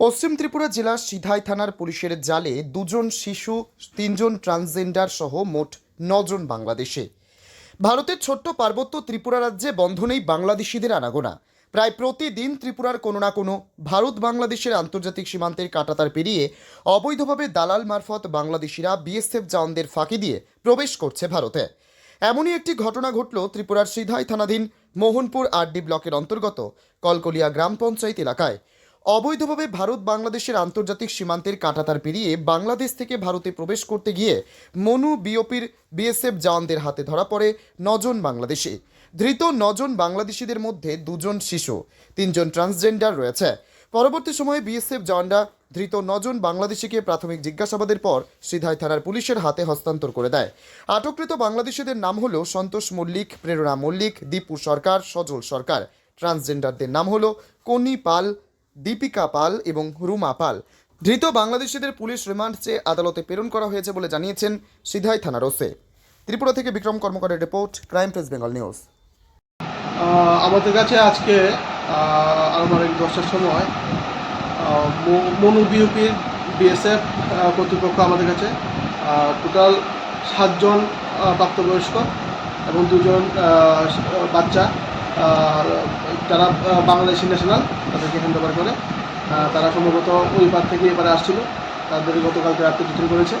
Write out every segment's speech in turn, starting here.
পশ্চিম ত্রিপুরা জেলার সিধাই থানার পুলিশের জালে দুজন শিশু, তিনজন ট্রান্সজেন্ডার সহ মোট নজন বাংলাদেশে। ভারতের ছোট্ট পার্বত্য ত্রিপুরা রাজ্যে বন্ধ নেই বাংলাদেশিদের আনাগোনা। প্রায় প্রতিদিন ত্রিপুরার কোনো না কোনো ভারত বাংলাদেশের আন্তর্জাতিক সীমান্তের কাটাতার পেরিয়ে অবৈধভাবে দালাল মারফত বাংলাদেশিরা বিএসএফ জওয়ানদের ফাঁকি দিয়ে প্রবেশ করছে ভারতে। এমনই একটি ঘটনা ঘটল ত্রিপুরার সিধাই থানাধীন মোহনপুর আরডি ব্লকের অন্তর্গত কলকলিয়া গ্রাম পঞ্চায়েত এলাকায়। অবৈধভাবে ভারত বাংলাদেশের আন্তর্জাতিক সীমান্তের কাঁটাতার পেরিয়ে বাংলাদেশ থেকে ভারতে প্রবেশ করতে গিয়ে মনু বিওপির বিএসএফ জওয়ানদের হাতে ধরা পড়ে নজন বাংলাদেশি। ধৃত নজন বাংলাদেশিদের মধ্যে দুজন শিশু, তিনজন ট্রান্সজেন্ডার রয়েছে। পরবর্তী সময়ে বিএসএফ জওয়ানরা ধৃত নজন বাংলাদেশিকে প্রাথমিক জিজ্ঞাসাবাদের পর সিধাই থানার পুলিশের হাতে হস্তান্তর করে দেয়। আটককৃত বাংলাদেশিদের নাম হলো সন্তোষ মল্লিক, প্রেরণা মল্লিক, দীপু সরকার, সজল সরকার। ট্রান্সজেন্ডারদের নাম হলো কনি পাল দীপিকা পাল এবং রুমা পাল। ধৃত বাংলাদেশিদের পুলিশ রিমান্ড চেয়ে আদালতে প্রেরণ করা হয়েছে বলে জানিয়েছেন সিধাই থানার ওসে। ত্রিপুরা থেকে Bikram কর্মকারের report, crime press Bengal news. আমাদের কাছে আজকে আনুমানিক দশটার সময় মনু বিউপির বিএসএফ কর্তৃপক্ষ আমাদের কাছে টোটাল সাতজন প্রাপ্তবয়স্ক এবং দুজন বাচ্চা যারা বাংলাদেশি ন্যাশনাল তাদেরকে হ্যান্ড ওভার করে তারা সম্ভবত ওই পার থেকে এবারে আসছিল। তাদের গতকালকে রাত্রে ডিটেন করেছে।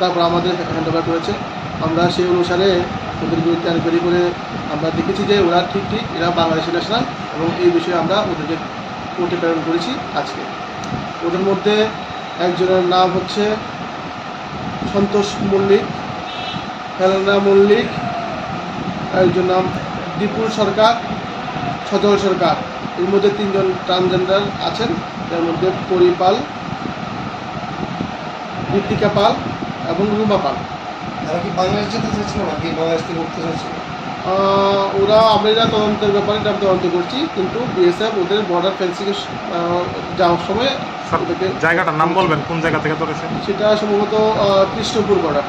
তারপর আমাদের হ্যান্ড ওভার করেছে। আমরা সেই অনুসারে ওদের বিরুদ্ধে এনকোয়ারি করে আমরা দেখেছি যে ওরা ঠিক ঠিক, এরা বাংলাদেশি ন্যাশনাল এবং এই বিষয়ে আমরা ওদেরকে কোর্টে প্রেরণ করেছি আজকে। ওদের মধ্যে একজনের নাম হচ্ছে সন্তোষ মল্লিক, হেলেনা মল্লিক একজন নাম দীপুর সরকার সজল সরকার। এর মধ্যে তিনজন ট্রান্সজেন্ডার আছেন যার মধ্যে পরিপাল ঋতিকা পাল এবং রুমা পাল। তারা কি বাংলাদেশ যেতে নাকি বাংলাদেশ থেকে উঠতে ওরা আমরা তদন্তের ব্যাপারে এটা তদন্ত করছি কিন্তু বিএসএফ ওদের বর্ডার ফেন্সিং যাওয়ার সময় জায়গাটার নাম বলবেন কোন জায়গা থেকে ধরেছে? সেটা সম্ভবত Krishnapur border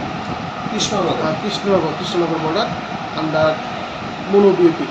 Krishnanagar. Krishnanagar Krishnanagar border under মনো বিউপি